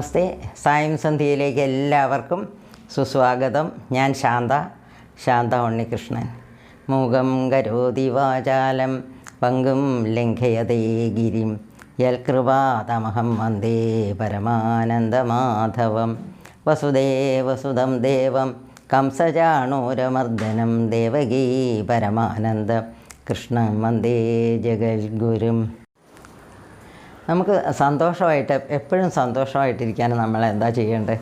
നമസ്തേ. സായം സന്ധ്യയിലേക്ക് എല്ലാവർക്കും സുസ്വാഗതം. ഞാൻ ശാന്ത ശാന്ത ഉണ്ണികൃഷ്ണൻ. മൂകം കരോതി വാചാലം പങ്കും ലംഘയതേ ഗിരിം. യൽകൃപാതമഹം വന്ദേ പരമാനന്ദമാധവം. വസുദേവസുതം ദേവം കംസചാണൂരമർദ്ദനം ദേവകീ പരമാനന്ദ. കൃഷ്ണം വന്ദേ ജഗദ്ഗുരും. നമുക്ക് സന്തോഷമായിട്ട് എപ്പോഴും സന്തോഷമായിട്ടിരിക്കാൻ നമ്മൾ എന്താ ചെയ്യേണ്ടത്?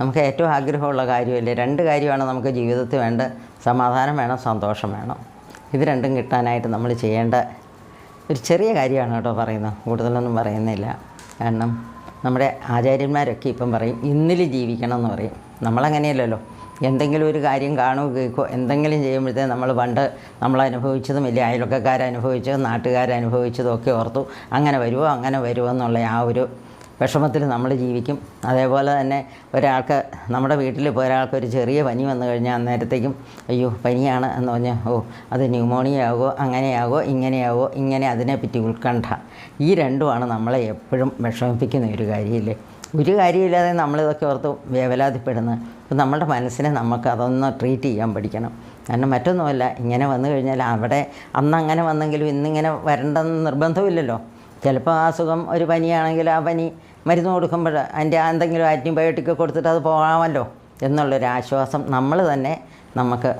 നമുക്ക് ഏറ്റവും ആഗ്രഹമുള്ള കാര്യമല്ലേ? രണ്ട് കാര്യമാണ് നമുക്ക് ജീവിതത്തിൽ വേണ്ട. സമാധാനം വേണം സന്തോഷം വേണം. ഇത് രണ്ടും കിട്ടാനായിട്ട് നമ്മൾ ചെയ്യേണ്ട ഒരു ചെറിയ കാര്യമാണ് കേട്ടോ പറയുന്നത്. കൂടുതലൊന്നും പറയുന്നില്ല. കാരണം നമ്മുടെ ആചാര്യന്മാരൊക്കെ ഇപ്പം പറയും ഇന്നിൽ ജീവിക്കണം എന്ന് പറയും. നമ്മളങ്ങനെയല്ലല്ലോ. എന്തെങ്കിലും ഒരു കാര്യം കാണുകയോ കേൾക്കുമോ എന്തെങ്കിലും ചെയ്യുമ്പോഴത്തേ നമ്മൾ പണ്ട് നമ്മൾ അനുഭവിച്ചതും ഇല്ല അയൽവക്കക്കാരനുഭവിച്ചതും നാട്ടുകാരനുഭവിച്ചതും ഒക്കെ ഓർത്തു അങ്ങനെ വരുമോ അങ്ങനെ വരുമോ എന്നുള്ള ആ ഒരു വിഷമത്തിൽ നമ്മൾ ജീവിക്കും. അതേപോലെ തന്നെ ഒരാൾക്ക് നമ്മുടെ വീട്ടിൽ ഇപ്പോൾ ഒരാൾക്ക് ഒരു ചെറിയ പനി വന്നു കഴിഞ്ഞാൽ അന്നേരത്തേക്കും അയ്യോ പനിയാണ് എന്ന് പറഞ്ഞാൽ ഓ അത് ന്യൂമോണിയ ആകുമോ അങ്ങനെയാകോ ഇങ്ങനെയാകോ ഇങ്ങനെ അതിനെപ്പറ്റി ഉത്കണ്ഠ. ഈ രണ്ടുമാണ് നമ്മളെ എപ്പോഴും വിഷമിപ്പിക്കുന്ന ഒരു കാര്യമില്ലേ? ഒരു കാര്യമില്ലാതെ നമ്മളിതൊക്കെ ഓർത്ത് വേവലാതിപ്പെടുന്നത് അപ്പം നമ്മുടെ മനസ്സിനെ നമുക്ക് അതൊന്ന് ട്രീറ്റ് ചെയ്യാൻ പഠിക്കണം. കാരണം മറ്റൊന്നുമല്ല ഇങ്ങനെ വന്നു കഴിഞ്ഞാൽ അവിടെ അന്ന് അങ്ങനെ വന്നെങ്കിലും ഇന്നിങ്ങനെ വരണ്ടെന്ന് നിർബന്ധമില്ലല്ലോ. ചിലപ്പോൾ ആ അസുഖം ഒരു പനിയാണെങ്കിൽ ആ പനി മരുന്ന് കൊടുക്കുമ്പോൾ അതിന്റെ എന്തെങ്കിലും ആന്റിബയോട്ടിക് കൊടുത്തിട്ട് അത് പോകാമല്ലോ എന്നുള്ളൊരു ആശ്വാസം നമ്മൾ തന്നെ നമുക്ക്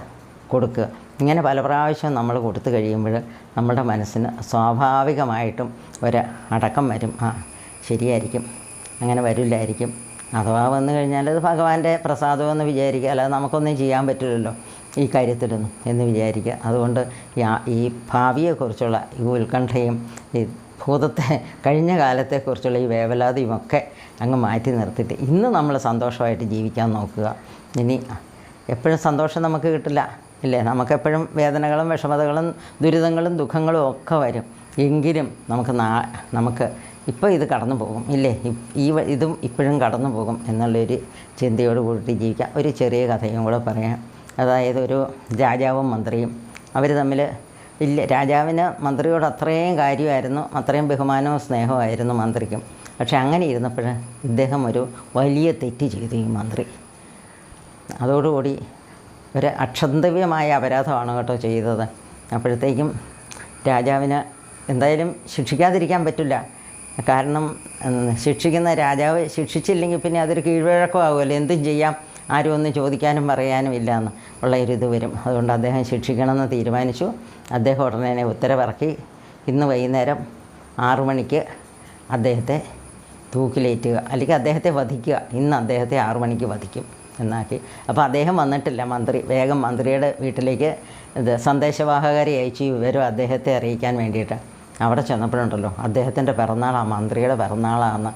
കൊടുക്കുക. ഇങ്ങനെ പല പ്രാവശ്യം നമ്മൾ കൊടുത്തു കഴിയുമ്പോൾ നമ്മുടെ മനസ്സിന് സ്വാഭാവികമായിട്ടും ഒരു അടക്കം വരും. ആ ശരിയായിരിക്കും. അങ്ങനെ വരില്ലായിരിക്കും. അഥവാ വന്നു കഴിഞ്ഞാൽ അത് ഭഗവാന്റെ പ്രസാദമെന്ന് വിചാരിക്കുക. അല്ലാതെ നമുക്കൊന്നും ചെയ്യാൻ പറ്റില്ലല്ലോ ഈ കാര്യത്തിലൊന്നും എന്ന് വിചാരിക്കുക. അതുകൊണ്ട് ഈ ഭാവിയെക്കുറിച്ചുള്ള ഈ ഉത്കണ്ഠയും ഈ ഭൂതത്തെ കഴിഞ്ഞ കാലത്തെക്കുറിച്ചുള്ള ഈ വേവലാതിയും ഒക്കെ അങ്ങ് മാറ്റി നിർത്തിയിട്ട് ഇന്ന് നമ്മൾ സന്തോഷമായിട്ട് ജീവിക്കാൻ നോക്കുക. ഇനി എപ്പോഴും സന്തോഷം നമുക്ക് കിട്ടില്ല ഇല്ലേ? നമുക്കെപ്പോഴും വേദനകളും വിഷമതകളും ദുരിതങ്ങളും ദുഃഖങ്ങളും ഒക്കെ വരും. എങ്കിലും നമുക്ക് നമുക്ക് ഇപ്പോൾ ഇത് കടന്നു പോകും ഇല്ലേ? ഈ ഇതും ഇപ്പോഴും കടന്നു പോകും എന്നുള്ളൊരു ചിന്തയോട് കൂടി ജീവിക്കാം. ഒരു ചെറിയ കഥയും കൂടെ പറയാം. അതായത് ഒരു രാജാവും മന്ത്രിയും. അവർ തമ്മിൽ ഇല്ല രാജാവിന് മന്ത്രിയോട് അത്രയും കാര്യമായിരുന്നു അത്രയും ബഹുമാനവും സ്നേഹമായിരുന്നു മന്ത്രിക്കും. പക്ഷെ അങ്ങനെ ഇരുന്നപ്പോൾ ഇദ്ദേഹം ഒരു വലിയ തെറ്റ് ചെയ്തു ഈ മന്ത്രി. അതോടുകൂടി ഒരു അക്ഷന്തവ്യമായ അപരാധമാണ് കേട്ടോ ചെയ്തത്. അപ്പോഴത്തേക്കും രാജാവിന് എന്തായാലും ശിക്ഷിക്കാതിരിക്കാൻ പറ്റില്ല. കാരണം ശിക്ഷിക്കുന്ന രാജാവ് ശിക്ഷിച്ചില്ലെങ്കിൽ പിന്നെ അതൊരു കീഴ്വഴക്കം ആകുമല്ലോ എന്തും ചെയ്യാം ആരും ഒന്നും ചോദിക്കാനും പറയാനും ഇല്ല എന്ന് ഉള്ള ഒരു ഇത് വരും. അതുകൊണ്ട് അദ്ദേഹം ശിക്ഷിക്കണമെന്ന് തീരുമാനിച്ചു. അദ്ദേഹം ഉടനെ ഉത്തരവിറക്കി. ഇന്ന് വൈകുന്നേരം ആറു മണിക്ക് അദ്ദേഹത്തെ തൂക്കിലേറ്റുക അല്ലെങ്കിൽ അദ്ദേഹത്തെ വധിക്കുക. ഇന്ന് അദ്ദേഹത്തെ ആറു മണിക്ക് വധിക്കും എന്നാക്കി. അപ്പോൾ അദ്ദേഹം വന്നിട്ടില്ല മന്ത്രി. വേഗം മന്ത്രിയുടെ വീട്ടിലേക്ക് ഇത് സന്ദേശവാഹകരെ അയച്ചു. വിവരം അദ്ദേഹത്തെ അറിയിക്കാൻ വേണ്ടിയിട്ട്. അവിടെ ചെന്നപ്പോഴുണ്ടല്ലോ അദ്ദേഹത്തിന്റെ പിറന്നാളാണ് മന്ത്രിയുടെ പിറന്നാളാണ്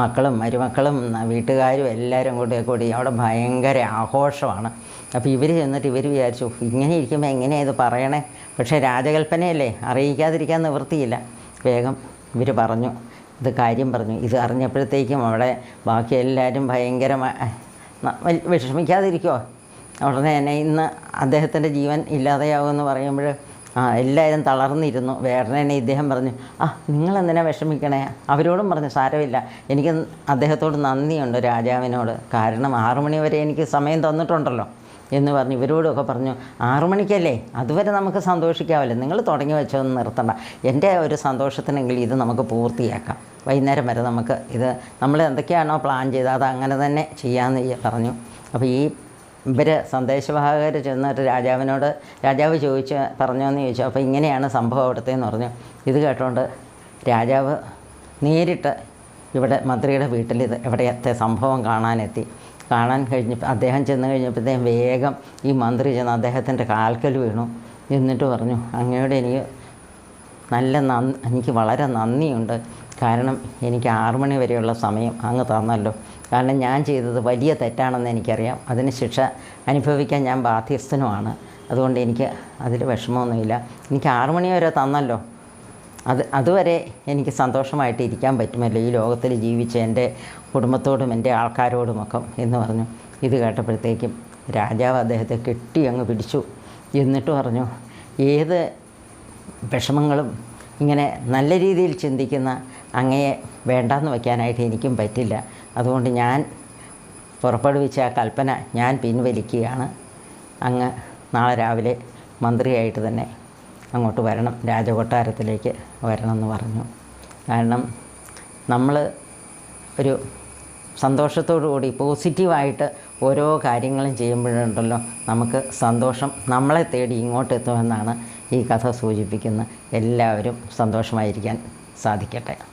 മക്കളും മരുമക്കളും വീട്ടുകാരും എല്ലാവരും കൂടി കൂടി അവിടെ ഭയങ്കര ആഘോഷമാണ്. അപ്പോൾ ഇവർ ചെന്നിട്ട് ഇവർ വിചാരിച്ചു ഇങ്ങനെ ഇരിക്കുമ്പോൾ എങ്ങനെയാണ് ഇത് പറയണേ? പക്ഷേ രാജകൽപ്പനയല്ലേ അറിയിക്കാതിരിക്കാൻ നിവൃത്തിയില്ല. വേഗം ഇവർ പറഞ്ഞു ഇത് കാര്യം പറഞ്ഞു. ഇത് അറിഞ്ഞപ്പോഴത്തേക്കും അവിടെ ബാക്കി എല്ലാവരും ഭയങ്കര വിഷമിക്കാതിരിക്കുമോ ഉടനെ തന്നെ ഇന്ന് അദ്ദേഹത്തിന്റെ ജീവൻ ഇല്ലാതെയാകുമെന്ന് പറയുമ്പോൾ ആ എല്ലാവരും തളർന്നിരുന്നു. വേറെ തന്നെ ഇദ്ദേഹം പറഞ്ഞു ആ നിങ്ങൾ എന്തിനാ വിഷമിക്കണേ? അവരോടും പറഞ്ഞു സാരമില്ല. എനിക്ക് അദ്ദേഹത്തോട് നന്ദിയുണ്ട് രാജാവിനോട്. കാരണം ആറുമണി വരെ എനിക്ക് സമയം തന്നിട്ടുണ്ടല്ലോ. എന്ന് പറഞ്ഞു. ഇവരോടൊക്കെ പറഞ്ഞു ആറു മണിക്കല്ലേ? അതുവരെ നമുക്ക് സന്തോഷിക്കാമല്ലോ നിങ്ങൾ തുടങ്ങി വെച്ചതെന്ന് നിർത്തണ്ട. എന്റെ ഒരു സന്തോഷത്തിനെങ്കിൽ ഇത് നമുക്ക് പൂർത്തിയാക്കാം. വൈകുന്നേരം വരെ നമുക്ക് ഇത് നമ്മൾ എന്തൊക്കെയാണോ പ്ലാൻ ചെയ്തത് അത് അങ്ങനെ തന്നെ ചെയ്യാമെന്ന് പറഞ്ഞു. അപ്പോൾ ഈ ഇവർ സന്ദേശവാഹകർ ചെന്നിട്ട് രാജാവിനോട് രാജാവ് ചോദിച്ച പറഞ്ഞോന്ന് ചോദിച്ചു. അപ്പോൾ ഇങ്ങനെയാണ് സംഭവം അവിടുത്തെന്ന് പറഞ്ഞു. ഇത് കേട്ടോണ്ട് രാജാവ് നേരിട്ട് ഇവിടെ മന്ത്രിയുടെ വീട്ടിൽ ഇത് ഇവിടത്തെ സംഭവം കാണാനെത്തി. കാണാൻ കഴിഞ്ഞപ്പോൾ അദ്ദേഹം ചെന്ന് കഴിഞ്ഞപ്പോഴത്തേക്കും വേഗം ഈ മന്ത്രി ചെന്ന് അദ്ദേഹത്തിന്റെ കാൽക്കൽ വീണു. എന്നിട്ട് പറഞ്ഞു അങ്ങയോട് എനിക്ക് നല്ല നന്ദി എനിക്ക് വളരെ നന്ദിയുണ്ട്. കാരണം എനിക്ക് ആറു മണി വരെയുള്ള സമയം അങ്ങ് തന്നല്ലോ. കാരണം ഞാൻ ചെയ്തത് വലിയ തെറ്റാണെന്ന് എനിക്കറിയാം. അതിന് ശിക്ഷ അനുഭവിക്കാൻ ഞാൻ ബാധ്യസ്ഥനുമാണ്. അതുകൊണ്ട് എനിക്ക് അതിൽ വിഷമമൊന്നുമില്ല. എനിക്ക് ആറു മണി വരെ തന്നല്ലോ. അത് അതുവരെ എനിക്ക് സന്തോഷമായിട്ട് ഇരിക്കാൻ പറ്റുമല്ലോ ഈ ലോകത്തിൽ ജീവിച്ച എന്റെ കുടുംബത്തോടും എന്റെ ആൾക്കാരോടുമൊക്കെ എന്ന് പറഞ്ഞു. ഇത് കേട്ടപ്പോഴത്തേക്കും രാജാവ് അദ്ദേഹത്തെ കെട്ടി അങ്ങ് പിടിച്ചു. എന്നിട്ട് പറഞ്ഞു ഏത് വിഷമങ്ങളും ഇങ്ങനെ നല്ല രീതിയിൽ ചിന്തിക്കുന്ന അങ്ങയെ വേണ്ടാന്ന് വയ്ക്കാനായിട്ട് എനിക്കും പറ്റില്ല. അതുകൊണ്ട് ഞാൻ പുറപ്പെടുവിച്ച ആ കൽപ്പന ഞാൻ പിൻവലിക്കുകയാണ്. അങ്ങ് നാളെ രാവിലെ മന്ത്രിയായിട്ട് തന്നെ അങ്ങോട്ട് വരണം രാജകൊട്ടാരത്തിലേക്ക് വരണം എന്ന് പറഞ്ഞു. കാരണം നമ്മൾ ഒരു സന്തോഷത്തോടു കൂടി പോസിറ്റീവായിട്ട് ഓരോ കാര്യങ്ങളും ചെയ്യുമ്പോഴുണ്ടല്ലോ നമുക്ക് സന്തോഷം നമ്മളെ തേടി ഇങ്ങോട്ട് എത്തുമെന്നാണ് ഈ കഥ സൂചിപ്പിക്കുന്നത്. എല്ലാവരും സന്തോഷമായിരിക്കാൻ സാധിക്കട്ടെ.